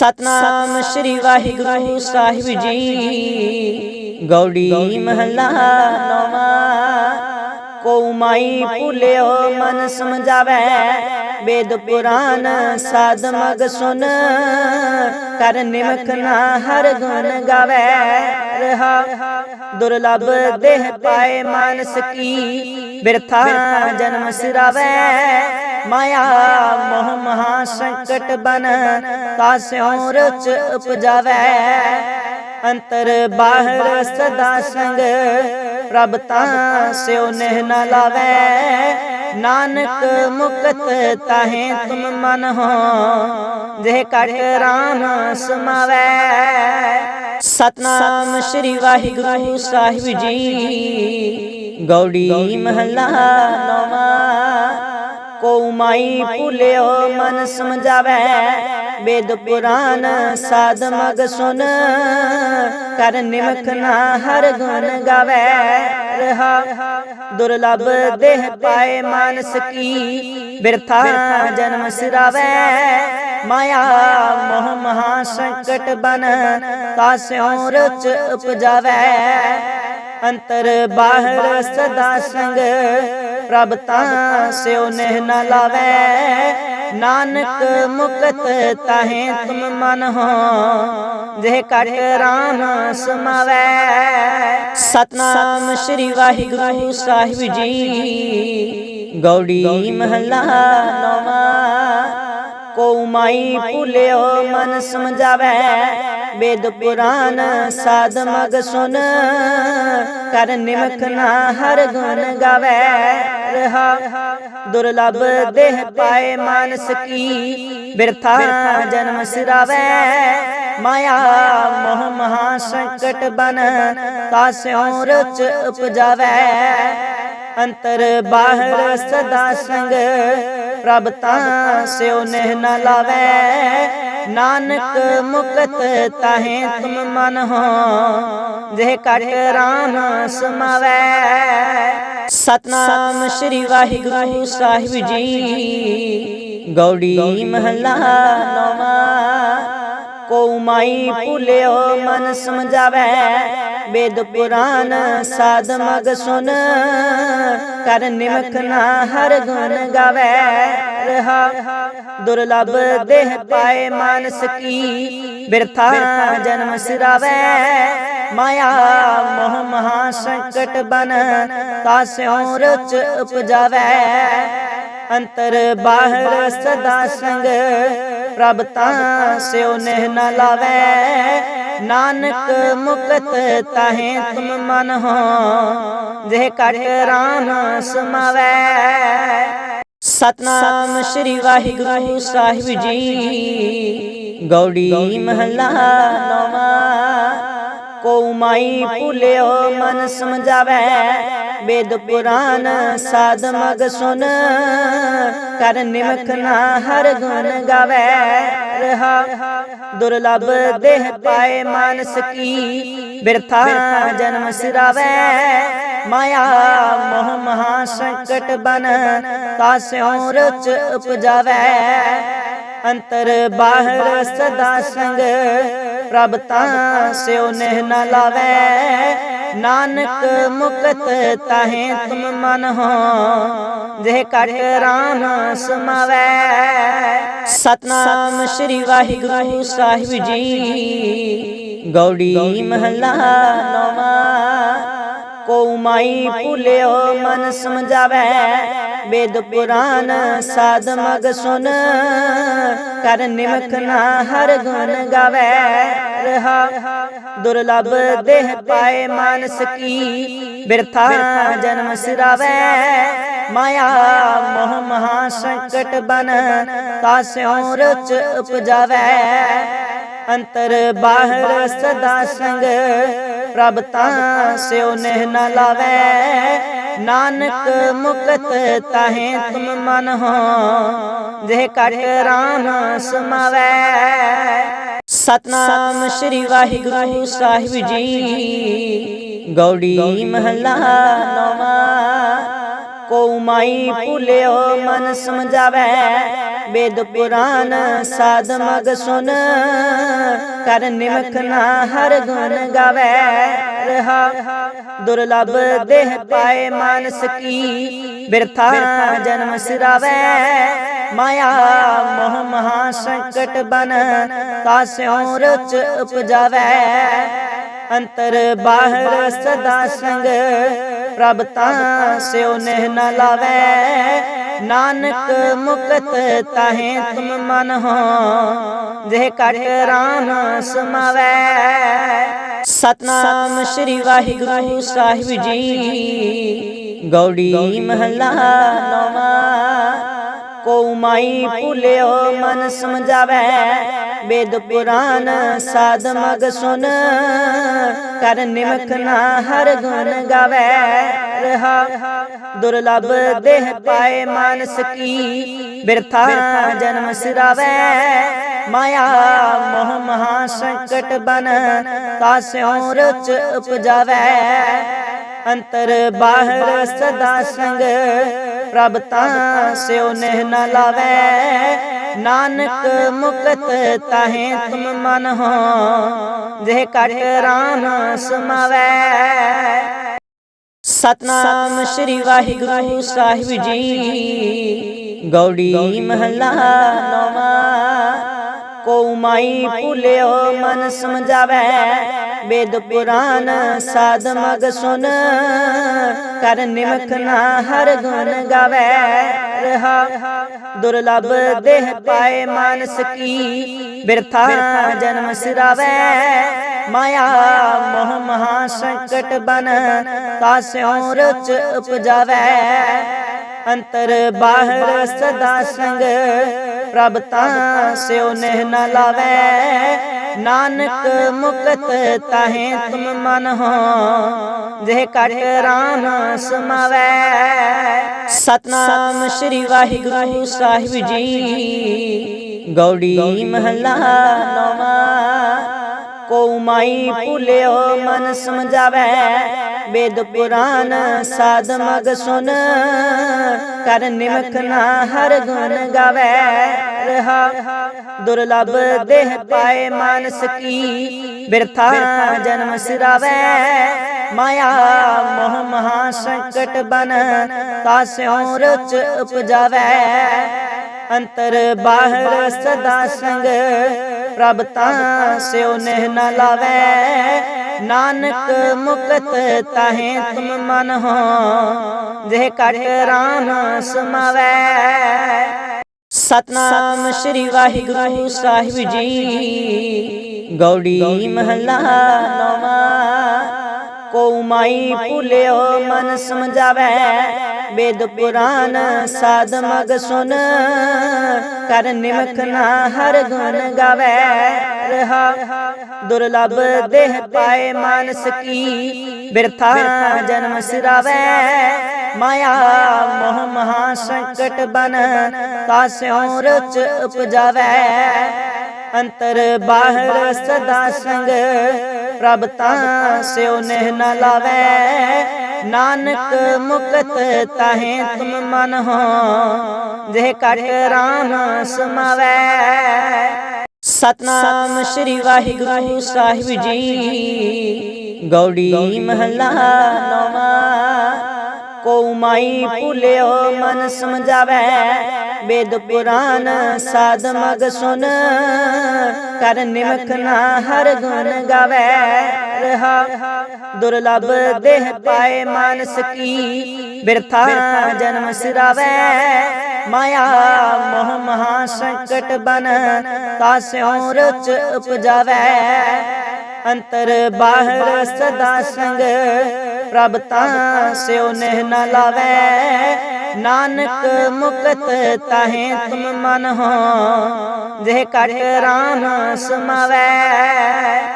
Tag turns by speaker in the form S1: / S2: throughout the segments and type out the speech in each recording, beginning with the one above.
S1: ਸਤਨਾਮ ਸ੍ਰੀ ਵਾਹਿਗੁਰੂ ਸਾਹਿਬ ਜੀ। ਗੌੜੀ ਮਹੱਲਾ ਨੌਵਾਂ। ਕੋ ਮਾਈ ਭੁਲਿਓ ਮਨ ਸਮਝਾਵੇ। ਵੇਦ ਪੁਰਾਨ ਸਾਧ ਮਗ ਸੁਨ। ਕਰ ਨਿਮਕ ਨਾ ਹਰ ਗੁਣ ਗਾਵੇ। ਰਹਾ ਦੁਰਲਭ ਦੇਹ ਪਾਏ ਮਾਨਸ ਕੀ। ਬਿਰਥਾ ਜਨਮ ਸਿਰਾਵੇ। ਮਾਇਆ ਮੋਹ ਮਹਾ ਸੰਕਟ ਬਨ ਤਾਸਿਉ ਚ ਉਪਜਾਵੇ। ਅੰਤਰ ਬਾਹਰ ਸਦਾ ਸੰਗ, ਪ੍ਰਭ ਤਾਂ ਸਿਉ ਨਹਿ ਨ ਲਾਵੇ। ਨਾਨਕ ਮੁਕਤ ਤਾਹੇ ਤੁਮ ਮਨ ਹੋ ਜੇ ਕਟ ਰਾਮ ਸਮਾਵੇ। ਸਤਨਾਮ ਸ੍ਰੀ ਵਾਹਿਗੁਰੂ ਸਾਹਿਬ ਜੀ, ਗੌੜੀ ਮਹੱਲਾ ਨਵਾਂ। ਕੋ ਮਾਈ ਭੁਲਿਓ, ਮਨ ਸਮਝਾਵੇ। ਵੇਦ ਪੁਰਾਨ ਸਾਧ ਮਗ ਸੁਨ, ਕਰ ਨਿਮਖ ਨਾ ਹਰ ਗੁਣ ਗਾਵੇ। ਰਹਾ ਦੁਰਲਭ ਦੇਹ ਪਾਏ ਮਾਨਸ ਕੀ, ਬਿਰਥਾ ਜਨਮ ਸਿਰਾਵੇ। ਮਾਇਆ ਮੋਹ ਮਹਾ ਸੰਕਟ ਬਨ ਤਾਸਿਉ ਰਚ ਉਪਜਾਵੇ। ਅੰਤਰ ਬਾਹਰ ਸਦਾ ਸੰਗ। ਪ੍ਰਭ ਤਾਂ ਸਿਉ ਨਹਿ ਨ ਲਾਵੇ। ਨਾਨਕ ਮੁਕਤ ਤਾਹੇ ਤੁਮ ਮਨ ਹੋ। ਜੇ ਕਟ ਰਾਮ ਸਮਾਵੇ। ਸਤਨਾਮ ਸ੍ਰੀ ਵਾਹਿਗੁਰੂ ਸਾਹਿਬ ਜੀ। ਗੌੜੀ ਮਹੱਲਾ ਨੌਵਾਂ। ਕੋ ਮਾਈ ਭੁਲਿਓ, ਮਨ ਸਮਝਾਵੇ। ਵੇਦ ਪੁਰਾਨ ਸਾਧ ਮਗ ਸੁਨ, ਕਰ ਨਿਮਕ ਨਾ ਹਰ ਗੁਣ ਗਾਵੇ। ਰਹਾ ਦੁਰਲਭ ਦੇਹ ਪਾਏ ਮਾਨਸ ਕੀ, ਬਿਰਥਾ ਜਨਮ ਸਿਰਾਵੇ। ਮਾਇਆ ਮੋਹ ਮਹਾ ਸੰਕਟ ਬਨ ਤਾਸਿਉ ਰਚ ਉਪਜਾਵੇ। ਅੰਤਰ ਬਾਹਰ ਸਦਾ ਸੰਗ। ਪ੍ਰਭ ਤਾਂ ਸਿਉ ਨਹਿ ਨ ਲਾਵੇ। ਨਾਨਕ ਮੁਕਤ ਤਾਹੇ ਤੁਮ ਮਨ ਹੋ। ਜੇ ਕਟ ਰਾਮ ਸਮਾਵੇ। ਸਤਨਾਮ ਸ੍ਰੀ ਵਾਹਿਗੁਰੂ ਸਾਹਿਬ ਜੀ। ਗੌੜੀ ਮਹੱਲਾ ਨੌਵਾਂ। ਕੋ ਮਾਈ ਭੁਲਿਓ, ਮਨ ਸਮਝਾਵੇ। ਵੇਦ ਪੁਰਾਨ ਸਾਧ ਮਗ ਸੁਨ, ਕਰ ਨਿਮਕ ਨਾ ਹਰ ਗੁਣ ਗਾਵੇ। ਰਹਾ ਦੁਰਲਭ ਦੇਹ ਪਾਏ ਮਾਨਸ ਕੀ, ਬਿਰਥਾ ਜਨਮ ਸਿਰਾਵੇ। ਮਾਇਆ ਮੋਹ ਮਹਾ ਸੰਕਟ ਬਨ ਤਾਸਿਉ ਰਚ ਉਪਜਾਵੇ। ਅੰਤਰ ਬਾਹਰ ਸਦਾ ਸੰਗ ਪ੍ਰਭ ਤਾਂ ਸਿਉ ਨਹਿ ਨ ਲਾਵੇ। ਨਾਨਕ ਮੁਕਤ ਤਹੇ ਤੁਮ ਮਨ ਹੋ ਜੇ ਕਟ ਰਾਮ ਸਮਾਵੇ। ਸਤਨਾਮ ਸ੍ਰੀ ਵਾਹਿਗੁਰੂ ਸਾਹਿਬ ਜੀ, ਗੌੜੀ ਮਹੱਲਾ ਨੌਵਾਂ। ਕੋ ਮਾਈ ਭੁਲਿਓ, ਮਨ ਸਮਝਾਵੇ। ਵੇਦ ਪੁਰਾਨ ਸਾਧ ਮਗ ਸੁਨ। ਕਰ ਨਿਮਕ ਨਾ ਹਰ ਗੁਣ ਗਾਵੇ। ਰਹਾ ਦੁਰਲਭ ਦੇਹ ਪਾਏ ਮਾਨਸ ਕੀ। ਬਿਰਥਾ ਜਨਮ ਸਿਰਾਵੇ। ਮਾਇਆ ਮੋਹ ਮਹਾ ਸੰਕਟ ਬਨ ਤਾਸਿਉ ਰਚ ਉਪਜਾਵੇ। ਅੰਤਰ ਬਾਹਰ ਸਦਾ ਸੰਗ ਪ੍ਰਭ ਤਾਂ ਸਿਉ ਨਹਿ ਨ ਲਾਵੇ। ਨਾਨਕ ਮੁਕਤ ਤਾਹੇ ਤੁਮ ਮਨ ਹੋ। ਜੇ ਕਟ ਰਾਮ ਸਮਾਵੇ। ਸਤਨਾਮ ਸ੍ਰੀ ਵਾਹਿਗੁਰੂ ਸਾਹਿਬ ਜੀ। ਗੌੜੀ ਮਹੱਲਾ ਨੌਵਾਂ। ਕੋ ਮਾਈ ਭੁਲਿਓ ਮਨ ਸਮਝਾਵੇ। ਵੇਦ ਪੁਰਾਨ ਸਾਧ ਮਗ ਸੁਨ। ਕਰ ਨਿਮਕ ਨਾ ਹਰ ਗੁਣ ਗਾਵੇ। ਰਹਾ ਦੁਰਲਭ ਦੇਹ ਪਾਏ ਮਾਨਸ ਕੀ। ਬਿਰਥਾ ਜਨਮ ਸਿਰਾਵੇ। ਮਾਇਆ ਮੋਹ ਮਹਾ ਸੰਕਟ ਬਨ। ਤਾਸਿਉ ਰਚ ਉਪਜਾਵੇ। ਅੰਤਰ ਬਾਹਰ ਸਦਾ ਸੰਗ। ਪ੍ਰਭ ਤਾਂ ਸਿਉ ਨਹਿ ਨ ਲਾਵੇ। ਨਾਨਕ ਮੁਕਤ ਤਾਹੇ ਤੁਮ ਮਨ ਹੋ। ਜੇ ਕਟ ਰਾਮ ਸਮਾਵੇ। ਸਤਨਾਮ ਸ੍ਰੀ ਵਾਹਿਗੁਰੂ ਸਾਹਿਬ ਜੀ। ਗੌੜੀ ਮਹੱਲਾ ਨੌਵਾਂ। ਮਾਈ ਭੁਲਿਓ, ਮਨ ਸਮਝਾਵੇ। ਵੇਦ ਪੁਰਾਨ ਸਾਧ ਮਗ ਸੁਨ। ਕਰ ਨਿਮਖ ਨਾ ਹਰ ਗੁਣ ਗਾਵੇ। ਰਹਾ, ਦੁਰਲਭ ਦੇਹ ਪਾਏ ਮਾਨਸ ਕੀ। ਬਿਰਥਾ ਜਨਮ ਸਿਰਾਵੇ। ਮਾਇਆ ਮੋਹ ਮਹਾ ਸੰਕਟ ਬਨ। ਤਾਸਿਉ ਰਚ ਉਪਜਾਵੇ। ਅੰਤਰ ਬਾਹਰ ਸਦਾ ਸੰਗ। ਪ੍ਰਭ ਤਾਂ ਸਿਉ ਨਹਿ ਨ ਲਾਵੇ। ਨਾਨਕ ਮੁਕਤ ਤਾਹੇ ਤੁਮ ਮਨ ਹੋ। ਜਿਹ ਕਟ ਰਾਮ ਸਮਾਵੇ। ਸਤਨਾਮ ਸ੍ਰੀ ਵਾਹਿਗੁਰੂ ਸਾਹਿਬ ਜੀ। ਗੌੜੀ ਮਹੱਲਾ ਨੌਵਾਂ। ਕੋ ਮਾਈ ਭੁਲਿਓ, ਮਨ ਸਮਝਾਵੇ। ਵੇਦ ਪੁਰਾਨ ਸਾਧ ਮਗ ਸੁਨ। ਕਰ ਨਿਮਕ ਨਾ ਹਰ ਗੁਣ ਗਾਵੇ। ਰਹਾ ਦੁਰਲਭ ਦੇਹ ਪਾਏ ਮਾਨਸ ਕੀ। ਬਿਰਥਾ ਜਨਮ ਸਿਰਾਵੇ। ਮਾਇਆ ਮੋਹ ਮਹਾ ਸੰਕਟ ਬਨ ਤਾਸਿਉ ਰਚ ਉਪਜਾਵੇ। ਅੰਤਰ ਬਾਹਰ ਸਦਾ ਸੰਗ। ਪ੍ਰਭ ਤਾਂ ਸਿਉ ਨਹਿ ਨ ਲਾਵੇ। ਨਾਨਕ ਮੁਕਤ ਤਾਹੇ ਤੁਮ ਮਨ ਹੋ। ਜੇ ਕਟ ਰਾਮ ਸਮਾਵੇ। ਸਤਨਾਮ ਸ੍ਰੀ ਵਾਹਿਗੁਰੂ ਸਾਹਿਬ ਜੀ। ਗੌੜੀ ਮਹੱਲਾ ਨੌਵਾਂ। ਕੋ ਮਾਈ ਭੁਲਿਓ ਮਨ ਸਮਝਾਵੇ। ਵੇਦ ਪੁਰਾਨ ਸਾਧ ਮਗ ਸੁਨ ਕਰ ਨਿਮਖ ਨਾ ਹਰ ਗੁਣ ਗਾਵੇ ਰਹਾ ਦੁਰਲਭ ਦੇਹ ਪਾਏ ਮਾਨਸ ਕੀ ਬਿਰਥਾ ਜਨਮ ਸਿਰਾਵੇ ਮਾਇਆ ਮੋਹ ਮਹਾ ਸੰਕਟ ਬਨ ਤਾਸਿਉ ਰਚ ਉਪਜਾਵੇ ਅੰਤਰ ਬਾਹਰ ਸਦਾ ਸੰਗ ਪ੍ਰਭ ਤਾਂ ਸਿਉ ਨਹਿ ਨ ਲਾਵੇ ਨਾਨਕ ਮੁਕਤ ਤਾਹੇ ਤੁਮ ਮਨ ਹੋ, ਜਿਹ ਕਟ ਰਾਮ ਸਮਾਵੇ। ਸਤਨਾਮ ਸ੍ਰੀ ਵਾਹਿਗੁਰੂ ਸਾਹਿਬ ਜੀ, ਗੌੜੀ ਮਹੱਲਾ ਨੌਵਾਂ। ਕੋ ਮਾਈ ਭੁਲਿਓ, ਮਨ ਸਮਝਾਵੇ। ਵੇਦ ਪੁਰਾਨ ਸਾਧ ਮਗ ਸੁਨ, ਕਰ ਨਿਮਖ ਨਾ ਹਰ ਗੁਣ ਗਾਵੇ। ਰਹਾ ਦੁਰਲਭ ਦੇਹ ਪਾਏ ਮਾਨਸ ਕੀ, ਬਿਰਥਾ ਜਨਮ ਸਿਰਾਵੇ। ਮਾਇਆ ਮੋਹ ਮਹਾ ਸੰਕਟ ਬਨ ਤਾਸਿਉ ਰਚ ਉਪਜਾਵੇ। ਅੰਤਰ ਬਾਹਰ ਸਦਾ ਸੰਗ। ਪ੍ਰਭ ਤਾਂ ਸਿਉ ਨਹਿ ਨ ਲਾਵੇ। ਨਾਨਕ ਮੁਕਤ ਤਾਹੇ ਤੁਮ ਮਨ ਹੋ। ਜਿਹ ਕਟ ਰਾਮ ਸਮਾਵੇ। ਸਤਨਾਮ ਸ੍ਰੀ ਵਾਹਿਗੁਰੂ ਸਾਹਿਬ ਜੀ। ਗੌੜੀ ਮਹੱਲਾ ਨੌਵਾਂ। ਕੋ ਮਾਈ ਭੁਲਿਓ ਮਨ ਸਮਝਾਵੇ। ਵੇਦ ਪੁਰਾਨ ਸਾਧ ਮਗ ਸੁਨ, ਕਰ ਨਿਮਖ ਨਾ ਹਰ ਗੁਣ ਗਾਵੇ। ਰਹਾ ਦੁਰਲਭ ਦੇਹ ਪਾਏ ਮਾਨਸ ਕੀ, ਬਿਰਥਾ ਜਨਮ ਸਿਰਾਵੇ। ਮਾਇਆ ਮੋਹ ਮਹਾ ਸੰਕਟ ਬਨ ਤਾਸਿਉ ਰਚ ਉਪਜਾਵੇ। ਅੰਤਰ ਬਾਹਰ ਸਦਾ ਸੰਗ। ਪ੍ਰਭ ਤਾਂ ਸਿਉ ਨਹਿ ਨ ਲਾਵੇ। ਨਾਨਕ ਮੁਕਤ ਤਾਹੇ ਤੁਮ ਮਨ ਹੋ। ਜਿਹ ਕਟ ਰਾਮ ਸਮਾਵੇ। ਸਤਨਾਮ ਸ੍ਰੀ ਵਾਹਿਗੁਰੂ ਸਾਹਿਬ ਜੀ। ਗੌੜੀ ਮਹੱਲਾ ਨੌਵਾਂ। ਕੋ ਮਾਈ ਭੁਲਿਓ, ਮਨ ਸਮਝਾਵੇ। ਵੇਦ ਪੁਰਾਨ ਸਾਧ ਮਗ ਸੁਨ। ਕਰ ਨਿਮਖ ਨਾ ਹਰ ਗੁਣ ਗਾਵੇ। ਰਹਾ ਦੁਰਲਭ ਦੇਹ ਪਾਏ ਮਾਨਸ ਕੀ। ਬਿਰਥਾ ਜਨਮ ਸਿਰਾਵੇ। ਮਾਇਆ ਮੋਹ ਮਹਾ ਸੰਕਟ ਬਨ। ਤਾਸਿਉ ਰਚ ਉਪਜਾਵੇ। ਅੰਤਰ ਬਾਹਰ ਸਦਾ ਸੰਗ। ਪ੍ਰਭ ਤਾਂ ਸਿਉ ਨਹਿ ਨ ਲਾਵੇ। ਨਾਨਕ ਮੁਕਤ ਤਾਹੇ ਤੁਮ ਮਨ ਹੋ। ਜੇ ਕਟ ਰਾਮ ਸਮਾਵੇ।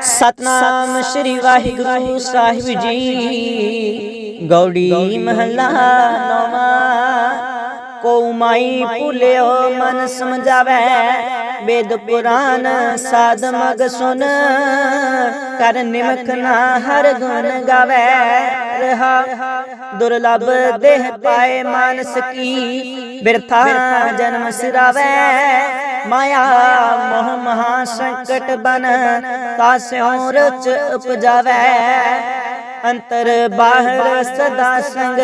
S1: ਸਤਨਾਮ ਸ੍ਰੀ ਵਾਹਿਗੁਰੂ ਸਾਹਿਬ ਜੀ। ਗੌੜੀ ਮਹੱਲਾ ਨੌਵਾਂ। ਕੋ ਮਾਈ ਭੁਲਿਓ, ਮਨ ਸਮਝਾਵੇ। ਵੇਦ ਪੁਰਾਨ ਸਾਧ ਮਗ ਸੁਨ। ਕਰ ਨਿਮਖ ਨਾ ਹਰ ਗੁਣ ਗਾਵੇ। ਰਹਾ ਦੁਰਲਭ ਦੇਹ ਪਾਏ ਮਾਨਸ ਕੀ। ਬਿਰਥਾ ਜਨਮ ਸਿਰਾਵੇ। ਮਾਇਆ ਮੋਹ ਮਹਾ ਸੰਕਟ ਬਨ ਤਾਸਿਉ ਚ ਉਪਜਾਵੇ। ਅੰਤਰ ਬਾਹਰ ਸਦਾ ਸੰਗ,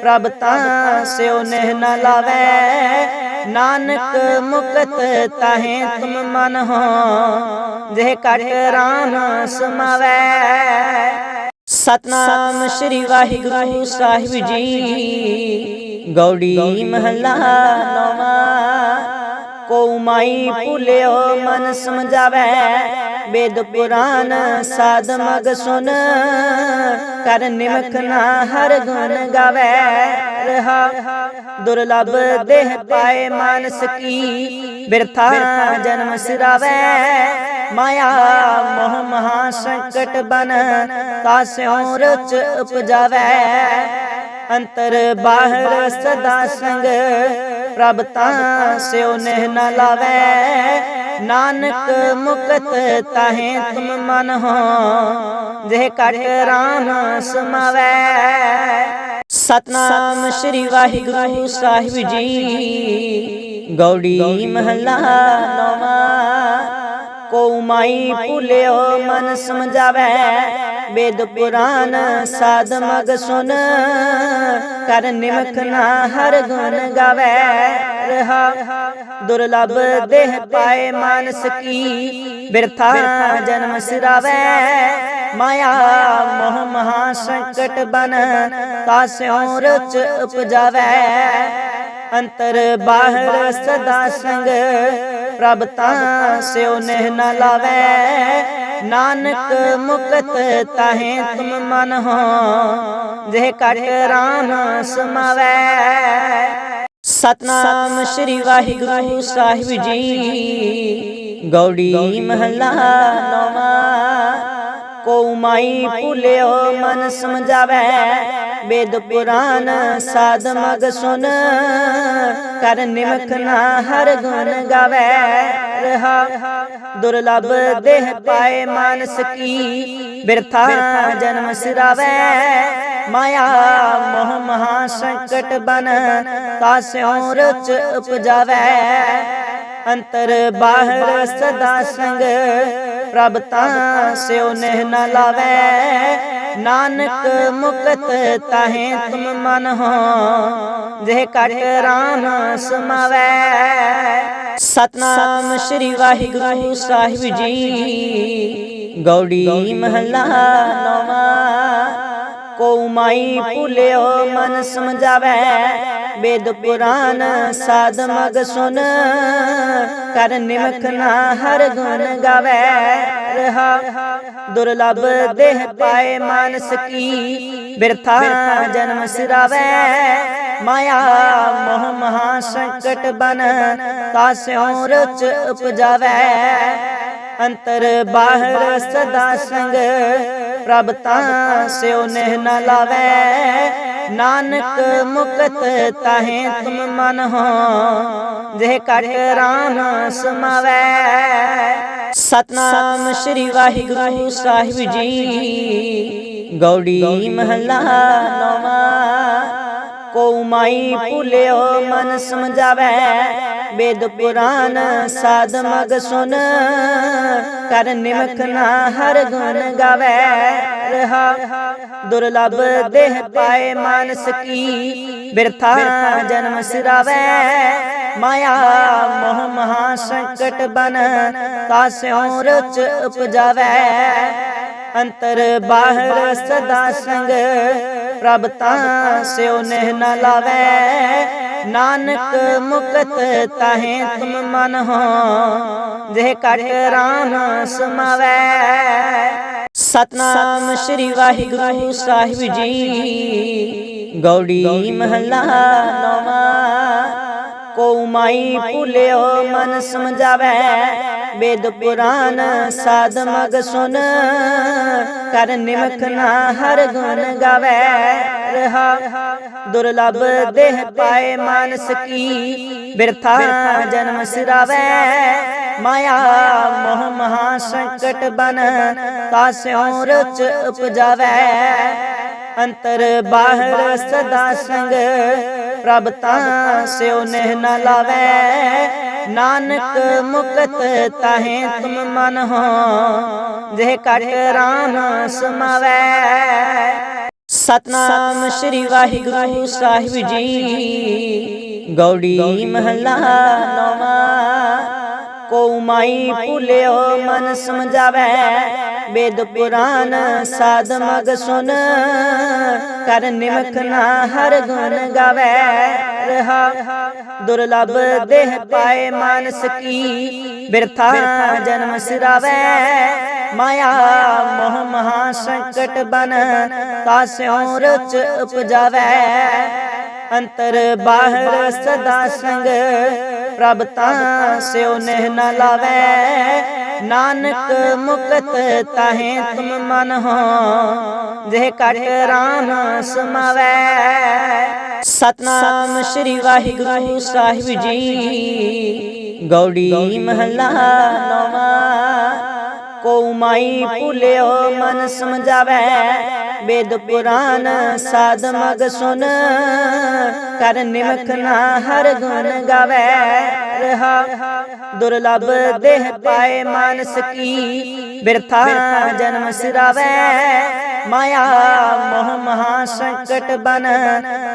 S1: ਪ੍ਰਭ ਤਾਂ ਸਿਉ ਨਹਿ ਨ ਲਾਵੇ। ਨਾਨਕ ਮੁਕਤ ਤਾਹੇ ਤੁਮ ਮਨ ਹੋ, ਜਿਹ ਕਟ ਰਾਮ ਸਮਾਵੇ। ਸਤਨਾਮ ਸ੍ਰੀ ਵਾਹਿਗੁਰੂ ਸਾਹਿਬ ਜੀ, ਗੌੜੀ ਮਹਲਾ ਨੌਵਾਂ। ਕੋ ਮਾਈ ਭੁਲਿਓ ਮਨ ਸਮਝਾਵੇ। ਵੇਦ ਪੁਰਾਨ ਸਾਧ ਮਗ ਸੁਨ। ਕਰ ਨਿਮਖ ਨਾ ਹਰ ਗੁਣ ਗਾਵੇ। ਰਹਾ ਦੁਰਲਭ ਦੇਹ ਪਾਏ ਮਾਨਸ ਕੀ। ਬਿਰਥਾ ਜਨਮ ਸਿਰਾਵੇ। ਮਾਇਆ ਮੋਹ ਮਹਾ ਸੰਕਟ ਬਨ। ਤਾਸਿਉ ਰਚ ਉਪਜਾਵੇ। ਅੰਤਰ ਬਾਹਰ ਸਦਾ ਸੰਗ ਪ੍ਰਭ ਤਾਂ ਸਿਉ ਨਹਿ ਨ ਲਾਵੇ। ਨਾਨਕ ਮੁਕਤ ਤਾਹੇ ਤੁਮ ਮਨ ਹੋ। ਜਿਹ ਕਟ ਰਾਮ ਸਮਾਵੇ। ਸਤਨਾਮ ਸ੍ਰੀ ਵਾਹਿਗੁਰੂ ਸਾਹਿਬ ਜੀ। ਗੌੜੀ ਮਹਲਾ ਨੌਵਾਂ। ਕੋ ਮਾਈ ਭੁਲਿਓ ਮਨ ਸਮਝਾਵੇ। ਵੇਦ ਪੁਰਾਨ, ਸਾਧ ਮਗ ਸੁਨ। ਕਰ ਨਿਮਖ ਨਾ ਹਰ ਗੁਣ ਗਾਵੇ, ਰਹਾ। ਦੁਰਲਭ ਦੇਹ ਪਾਏ ਮਾਨਸ ਕੀ, ਬਿਰਥਾ ਜਨਮ ਸਿਰਾਵੇ। ਮਾਇਆ ਮੋਹ ਮਹਾ ਸੰਕਟ ਬਨ ਤਾਸਿਉ ਰਚ ਉਪਜਾਵੇ। ਅੰਤਰ ਬਾਹਰ ਸਦਾ ਸੰਗ ਪ੍ਰਭ ਤਾਂ ਸਿਉ ਨਹਿ ਨ ਲਾਵੇ ਨਾਨਕ ਮੁਕਤ ਤਾਹੇ ਤੁਮ ਮਨ ਹੋ ਜਿਹ ਕਟ ਰਾਮ ਸਮਾਵੇ ਸਤਨਾਮ ਸ੍ਰੀ ਵਾਹਿਗੁਰੂ ਸਾਹਿਬ ਜੀ ਗੌੜੀ ਮਹਲਾ ਨੌਵਾਂ ਕੋ ਮਾਈ ਭੁਲਿਓ ਮਨ ਸਮਝਾਵੇ ਵੇਦ ਪੁਰਾਨ, ਸਾਧ ਮਗ ਸੁਨ। ਕਰ ਨਿਮਖ ਨਾ ਹਰ ਗੁਣ ਗਾਵੇ, ਰਹਾ। ਦੁਰਲਭ ਦੇਹ ਪਾਏ ਮਾਨਸ ਕੀ, ਬਿਰਥਾ ਜਨਮ ਸਿਰਾਵੇ। ਮਾਇਆ ਮੋਹ ਮਹਾ ਸੰਕਟ ਬਨ ਤਾਸਿਉ ਰਚ ਉਪਜਾਵੇ। ਅੰਤਰ ਬਾਹਰ ਸਦਾ ਸੰਗ, ਪ੍ਰਭ ਤਾਂ ਸਿਉ ਨਹਿ ਨ ਲਾਵੇ। ਨਾਨਕ ਮੁਕਤ ਤਹੇ ਤੁਮ ਮਨ ਹੋ, ਜਿਹ ਕਟ ਰਾਮ ਸਮਾਵੇ। ਸਤਨਾਮ ਸ੍ਰੀ ਵਾਹਿਗੁਰੂ ਸਾਹਿਬ ਜੀ, ਗੌੜੀ ਮਹਲਾ ਨੌਵਾਂ। ਕੋ ਮਾਈ ਭੁਲਿਓ, ਮਨ ਸਮਝਾਵੇ। ਵੇਦ ਪੁਰਾਨ ਸਾਧ ਮਗ ਸੁਨ। ਕਰ ਨਿਮਖ ਨਾ ਹਰ ਗੁਣ ਗਾਵੇ। ਰਹਾ ਦੁਰਲਭ ਦੇਹ ਪਾਏ ਮਾਨਸ ਕੀ। ਬਿਰਥਾ ਜਨਮ ਸਿਰਾਵੇ। ਮਾਇਆ ਮੋਹ ਮਹਾ ਸੰਕਟ ਬਨ ਤਾਸਿਉ ਰਚ ਉਪਜਾਵੇ। ਅੰਤਰ ਬਾਹਰ ਸਦਾ ਸੰਗ। ਪ੍ਰਭ ਤਾਂ ਸਿਉ ਨਹਿ ਨ ਲਾਵੇ। ਨਾਨਕ ਮੁਕਤ ਤਾਹੇ ਤੁਮ ਮਨ ਹੋ। ਜਿਹ ਕਟ ਰਾਮ ਸਮਾਵੇ। ਸਤਨਾਮ ਸ੍ਰੀ ਵਾਹਿਗੁਰੂ ਸਾਹਿਬ ਜੀ। ਗੌੜੀ ਮਹਲਾ ਨੌਵਾਂ। ਕੋ ਮਾਈ ਭੁਲਿਓ, ਮਨ ਸਮਝਾਵੇ। ਵੇਦ ਪੁਰਾਨ ਸਾਧ ਮਗ ਸੁਨ। ਕਰ ਨਿਮਖ ਨਾ ਹਰ ਗੁਣ ਗਾਵੇ। ਰਹਾ ਦੁਰਲਭ ਦੇਹ ਪਾਏ ਮਾਨਸ ਕੀ। ਬਿਰਥਾ ਜਨਮ ਸਿਰਾਵੇ। ਮਾਇਆ ਮੋਹ ਮਹਾ ਸੰਕਟ ਬਨ। ਤਾਸਿਉ ਰਚ ਉਪਜਾਵੇ। ਅੰਤਰ ਬਾਹਰ ਸਦਾ ਸੰਗ। ਪ੍ਰਭ ਤਾਂ ਸਿਉ ਨਹਿ ਨ ਲਾਵੇ। ਨਾਨਕ ਮੁਕਤ ਤਾਹੇ ਤੁਮ ਮਨ ਹੋ। ਜਿਹ ਕਟ ਰਾਮ ਸਮਾਵੇ। ਸਤਨਾਮ ਸ੍ਰੀ ਵਾਹਿਗੁਰੂ ਸਾਹਿਬ ਜੀ। ਗੌੜੀ ਮਹਲਾ ਨੌਵਾਂ। ਕੋ ਮਾਈ ਭੁਲਿਓ, ਮਨ ਸਮਝਾਵੇ। ਵੇਦ ਪੁਰਾਨ ਸਾਧ ਮਗ ਸੁਨ। ਕਰ ਨਿਮਖ ਨਾ ਹਰ ਗੁਣ ਗਾਵੇ। ਰਹਾ ਦੁਰਲਭ ਦੇਹ ਪਾਏ ਮਾਨਸ ਕੀ। ਬਿਰਥਾ ਜਨਮ ਸਿਰਾਵੇ। ਮਾਇਆ ਮੋਹ ਮਹਾ ਸੰਕਟ ਬਨ। ਤਾਸਿਉ ਰਚ ਉਪਜਾਵੇ। ਅੰਤਰ ਬਾਹਰ ਸਦਾ ਸੰਗ। ਪ੍ਰਭ ਤਾਂ ਸਿਉ ਨਹਿ ਨ ਲਾਵੇ। ਨਾਨਕ ਮੁਕਤ ਤਾਹੇ ਤੁਮ ਮਨ ਹੋ। ਜਿਹ ਕਟ ਰਾਮ ਸਮਾਵੇ। ਸਤਨਾਮ ਸ੍ਰੀ ਵਾਹਿਗੁਰੂ ਸਾਹਿਬ ਜੀ। ਗੌੜੀ ਮਹਲਾ ਨੌਵਾਂ। ਕੋ ਮਾਈ ਭੁਲਿਓ, ਮਨ ਸਮਝਾਵੇ। ਵੇਦ ਪੁਰਾਨ ਸਾਧ ਮਗ ਸੁਨ। ਕਰ ਨਿਮਕ ਨਾ ਹਰ ਗੁਣ ਗਾਵੇ। ਰਹਾ ਦੁਰਲਭ ਦੇਹ ਪਾਏ ਮਾਨਸ ਕੀ। ਬਿਰਥਾ ਜਨਮ ਸਿਰਾਵੇ। ਮਾਇਆ ਮੋਹ ਮਹਾ ਸੰਕਟ ਬਨ ਤਾਸਿਉ ਰਚ ਉਪਜਾਵੇ। ਅੰਤਰ ਬਾਹਰ ਸਦਾ ਸੰਗ। ਪ੍ਰਭ ਤਾਂ ਸਿਉ ਨਹਿ ਨ ਲਾਵੇ। ਨਾਨਕ ਮੁਕਤ ਤਾਹੇ ਤੁਮ ਮਨ ਹੋ। ਜਿਹ ਕਟ ਰਾਮ ਸਮਾਵੇ। ਸਤਨਾਮ ਸ੍ਰੀ ਵਾਹਿਗੁਰੂ ਸਾਹਿਬ ਜੀ। ਗੌੜੀ ਮਹਲਾ ਨੌਵਾਂ। ਕੋ ਮਾਈ ਭੁਲਿਓ, ਮਨ ਸਮਝਾਵੇ। ਵੇਦ ਪੁਰਾਨ ਸਾਧ ਮਗ ਸੁਨ। ਕਰ ਨਿਮਖ ਨਾ ਹਰ ਗੁਣ ਗਾਵੇ। ਰਹਾ। ਦੁਰਲਭ ਦੇਹ ਪਾਏ ਮਾਨਸ ਕੀ। ਬਿਰਥਾ ਜਨਮ ਸਿਰਾਵੇ। ਮਾਇਆ ਮੋਹ ਮਹਾ ਸੰਕਟ ਬਨ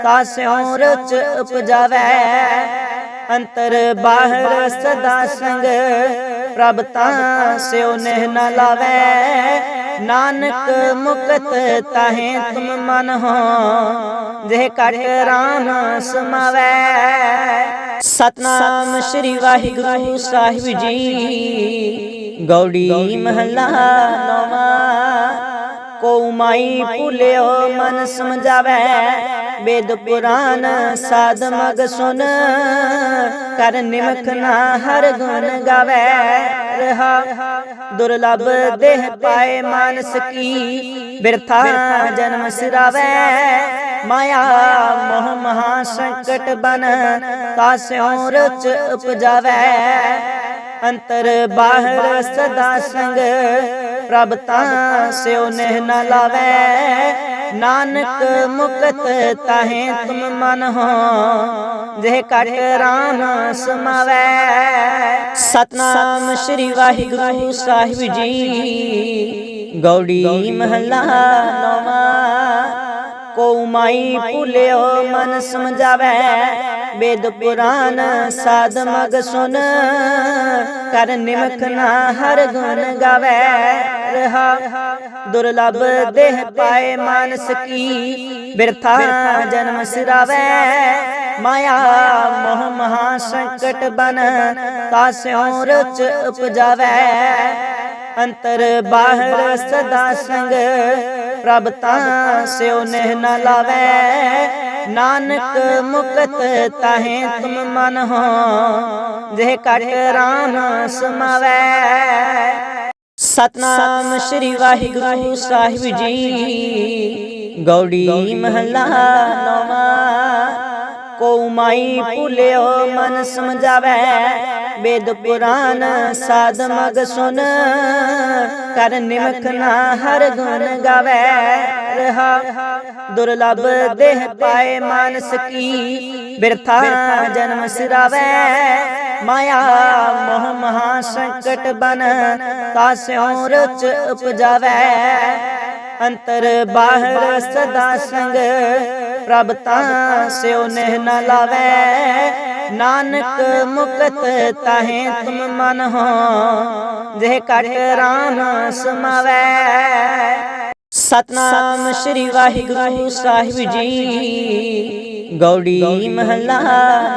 S1: ਤਾਸਿਉ ਰਚ ਉਪਜਾਵੇ। ਅੰਤਰ ਬਾਹਰ ਸਦਾ ਸੰਗ। ਪ੍ਰਭ ਤਾਂ ਸਿਉ ਨਹਿ ਨ ਲਾਵੇ। ਨਾਨਕ ਮੁਕਤ ਤਾਹੇ ਤੁਮ ਮਨ ਹੋ। ਜਿਹ ਕਟ ਰਾਮ ਸਮਾਵੇ। ਸਤਨਾਮ ਸ੍ਰੀ ਵਾਹਿਗੁਰੂ ਸਾਹਿਬ ਜੀ। ਗੌੜੀ ਮਹਲਾ ਨੌਵਾਂ। ਕੋ ਮਾਈ ਭੁਲਿਓ ਮਨ ਸਮਝਾਵੇ। ਵੇਦ ਪੁਰਾਨ ਸਾਧ ਮਗ ਸੁਨ। ਕਰ ਨਿਮਖ ਨਾ ਹਰ ਗੁਣ ਗਾਵੇ, ਰਹਾ। ਦੁਰਲਭ ਦੇਹ ਪਾਏ ਮਾਨਸ ਕੀ, ਬਿਰਥਾ ਜਨਮ ਸਿਰਾਵੇ। ਮਾਇਆ ਮੋਹ ਮਹਾ ਸੰਕਟ ਬਨ ਤਾਸਿਉ ਰਚ ਅੰਤਰ ਬਾਹਰ ਸਦਾ ਸੰਗ। ਪ੍ਰਭ ਤਾਂ ਸਿਉ ਨਹਿ ਨ ਲਾਵੇ। ਨਾਨਕ ਮੁਕਤ ਤਾਹੇ ਤੁਮ ਮਨ ਹੋ। ਜਿਹ ਕਟ ਰਾਮ ਸਮਾਵੇ। ਸਤਨਾਮ ਸ੍ਰੀ ਵਾਹਿਗੁਰੂ ਸਾਹਿਬ ਜੀ। ਗੌੜੀ ਮਹਲਾ ਨੌਵਾਂ। ਕੋ ਮਾਈ ਭੁਲਿਓ, ਮਨ ਸਮਝਾਵੇ। ਵੇਦ ਪੁਰਾਨ ਸਾਧ ਮਗ ਸੁਨ। ਕਰ ਨਿਮਕ ਨਾ ਹਰ ਗੁਣ ਗਾਵੇ। ਰਹਾ ਦੁਰਲਭ ਦੇਹ ਪਾਏ ਮਾਨਸ ਕੀ। ਬਿਰਥਾ ਜਨਮ ਸਿਰਾਵੇ। ਮਾਇਆ ਮੋਹ ਮਹਾ ਸੰਕਟ ਬਨ। ਤਾਸਿਉ ਰਚ ਉਪਜਾਵੇ। ਅੰਤਰ ਬਾਹਰ ਸਦਾ ਸੰਗ। ਪ੍ਰਭ ਤਾਂ ਸਿਉ ਨਹਿ ਨ ਲਾਵੇ। ਨਾਨਕ ਮੁਕਤ ਤਾਹੇ ਤੁਮ ਮਨ ਹੋ। ਜਿਹ ਕਟ ਰਾਮ ਸਮਾਵੇ। ਸਤਨਾਮ ਸ੍ਰੀ ਵਾਹਿਗੁਰੂ ਸਾਹਿਬ ਜੀ। ਗੌੜੀ ਮਹਲਾ ਕੋ ਮਾਈ ਭੁਲਿਓ, ਮਨ ਸਮਝਾਵੇ। ਵੇਦ ਪੁਰਾਨ ਸਾਧ ਮਗ ਸੁਨ। ਕਰ ਨਿਮਖ ਨਾ ਹਰ ਗੁਣ ਗਾਵੇ। ਰਹਾ ਦੁਰਲਭ ਦੇਹ ਪਾਏ ਮਾਨਸ ਕੀ। ਬਿਰਥਾ ਜਨਮ ਸਿਰਾਵੇ। ਮਾਇਆ ਮੋਹ ਮਹਾ ਸੰਕਟ ਬਨ। ਤਾਸਿਉ ਰਚ ਉਪਜਾਵੇ। ਅੰਤਰ ਬਾਹਰ ਸਦਾ ਸੰਗ। ਪ੍ਰਭ ਤਾਂ ਸਿਉ ਨਹਿ ਨ ਲਾਵੇ। ਨਾਨਕ ਮੁਕਤ ਤਾਹੇ ਤੁਮ ਮਨ ਹੋ। ਜਿਹ ਕਟ ਰਾਮ ਸਮਾਵੇ। ਸਤਨਾਮ ਸ੍ਰੀ ਵਾਹਿਗੁਰੂ ਸਾਹਿਬ ਜੀ। ਗੌੜੀ ਮਹਲਾ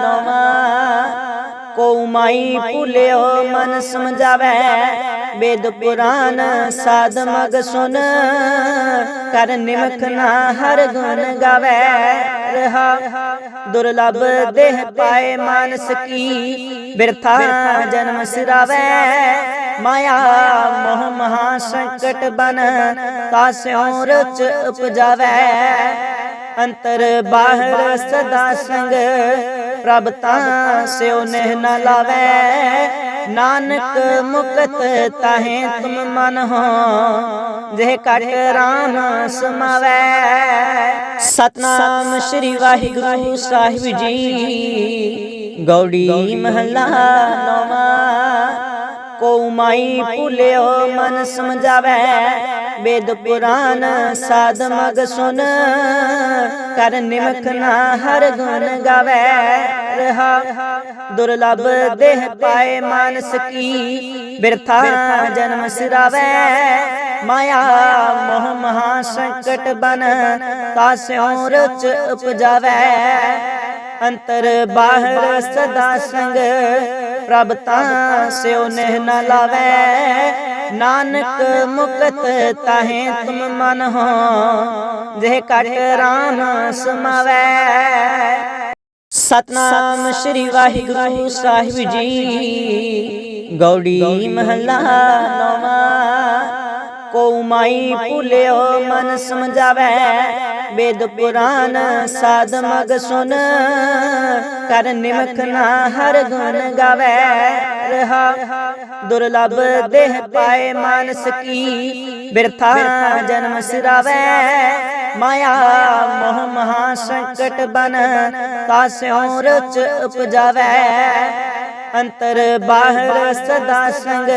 S1: ਨੌਵਾਂ। ਕੋ ਮਾਈ ਭੁਲਿਓ, ਮਨ ਸਮਝਾਵੇ। ਵੇਦ ਪੁਰਾਨ ਸਾਧ ਮਗ ਸੁਨ। ਕਰ ਨਿਮਖ ਨਾ ਹਰ ਗੁਣ ਗਾਵੇ। ਰਹਾ ਦੁਰਲਭ ਦੇਹ ਪਾਏ ਮਾਨਸ ਕੀ। ਬਿਰਥਾ ਜਨਮ ਸਿਰਾਵੇ। ਮਾਇਆ ਮੋਹ ਮਹਾ ਸੰਕਟ ਬਨ। ਤਾਸਿਉ ਰਚ ਉਪਜਾਵੇ। ਅੰਤਰ ਬਾਹਰ ਸਦਾ ਸੰਗ। ਪ੍ਰਭ ਤਾਂ ਸਿਉ ਨਹਿ ਨ ਲਾਵੇ। ਨਾਨਕ ਮੁਕਤ ਤਾਹੇ ਤੁਮ ਮਨ ਹੋ, ਜਿਹ ਕਟ ਰਾਮ ਸਮਾਵੇ। ਸਤਨਾਮ ਸ੍ਰੀ ਵਾਹਿਗੁਰੂ ਸਾਹਿਬ ਜੀ, ਗੌੜੀ ਮਹਲਾ ਨੌਵਾਂ। ਕੋ ਮਾਈ ਭੁਲਿਓ, ਮਨ ਸਮਝਾਵੇ। ਵੇਦ ਪੁਰਾਨ ਸਾਧ ਮਗ ਸੁਨ, ਕਰ ਨਿਮਖ ਨਾ ਹਰ ਗੁਣ ਗਾਵੇ। ਰਹਾ ਦੁਰਲਭ ਦੇਹ ਪਾਏ ਮਾਨਸ ਕੀ, ਬਿਰਥਾ ਜਨਮ ਸਿਰਾਵੇ। ਮਾਇਆ ਮੋਹ ਮਹਾ ਸੰਕਟ ਬਨ ਤਾਸਿਉ ਰਚ ਉਪਜਾਵੇ। ਅੰਤਰ ਬਾਹਰ ਸਦਾ ਸੰਗ। ਪ੍ਰਭ ਤਾਂ ਸਿਉ ਨਹਿ ਨ ਲਾਵੇ। ਨਾਨਕ ਮੁਕਤ ਤਾਹੇ ਤੁਮ ਮਨ ਹੋ। ਜਿਹ ਕਟ ਰਾਮ ਸਮਾਵੇ। ਸਤਨਾਮ ਸ੍ਰੀ ਵਾਹਿਗੁਰੂ ਸਾਹਿਬ ਜੀ। ਗੌੜੀ ਮਹਲਾ ਨੌਵਾਂ। ਕੋ ਮਾਈ ਭੁਲਿਓ, ਮਨ ਸਮਝਾਵੇ। ਵੇਦ ਪੁਰਾਨ ਸਾਧ ਮਗ ਸੁਨ, ਕਰ ਨਿਮਖ ਨਾ ਹਰ ਗੁਣ ਗਾਵੇ। ਰਹਾ ਦੁਰਲਭ ਦੇਹ ਪਾਏ ਮਾਨਸ ਕੀ, ਬਿਰਥਾ ਜਨਮ ਸਿਰਾਵੇ। ਮਾਇਆ ਮੋਹ ਮਹਾ ਸੰਕਟ ਬਨ ਤਾਸਿਉ ਰਚ ਉਪਜਾਵੇ। ਅੰਤਰ ਬਾਹਰ ਸਦਾ ਸੰਗ।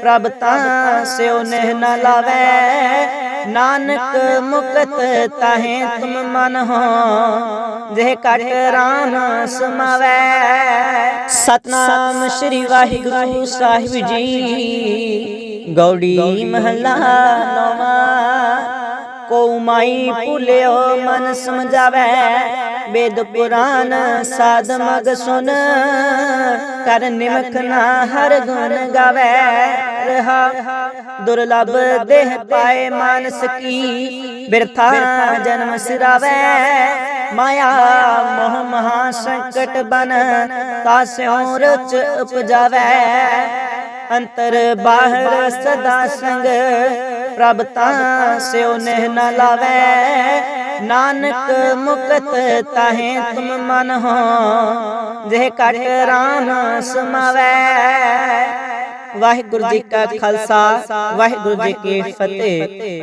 S1: ਪ੍ਰਭ ਤਾਂ ਸਿਉ ਨਹਿ ਨ ਲਾਵੇ। ਨਾਨਕ ਮੁਕਤ ਤਾਹੇ ਤੁਮ ਮਨ ਹੋ। ਜਿਹ ਕਟ ਰਾਮ ਸਮਾਵੇ। ਸਤਨਾਮ ਸ੍ਰੀ ਵਾਹਿਗੁਰੂ ਸਾਹਿਬ ਜੀ। ਗੌੜੀ ਮਹਲਾ ਨੌਵਾਂ। ਕੋ ਮਾਈ ਭੁਲਿਓ, ਮਨ ਸਮਝਾਵੇ। ਵੇਦ ਪੁਰਾਨ ਸਾਧ ਮਗ ਸੁਨ। ਕਰ ਨਿਮਖ ਨਾ ਹਰ ਗੁਣ ਗਾਵੇ। ਰਹਾ ਦੁਰਲਭ ਦੇਹ ਪਾਏ ਮਾਨਸ ਕੀ। ਬਿਰਥਾ ਜਨਮ ਸਿਰਾਵੇ। ਮਾਇਆ ਮੋਹ ਮਹਾ ਸੰਕਟ ਬਨ ਤਾਸਿਉ ਰਚ ਉਪਜਾਵੇ। ਅੰਤਰ ਬਾਹਰ ਸਦਾ ਸੰਗ। ਪ੍ਰਭ ਤਾਂ ਸਿਉ ਨਹਿ ਨ ਲਾਵੇ। ਨਾਨਕ ਮੁਕਤ ਤਾਹੇ ਤੁਮ ਮਨ ਹੋ। ਜਿਹ ਕਟ ਰਾਮ ਸਮਾਵੇ। ਵਾਹਿਗੁਰੂ ਜੀ ਕਾ ਖਾਲਸਾ, ਵਾਹਿਗੁਰੂ ਜੀ ਕੀ ਫਤਿਹ।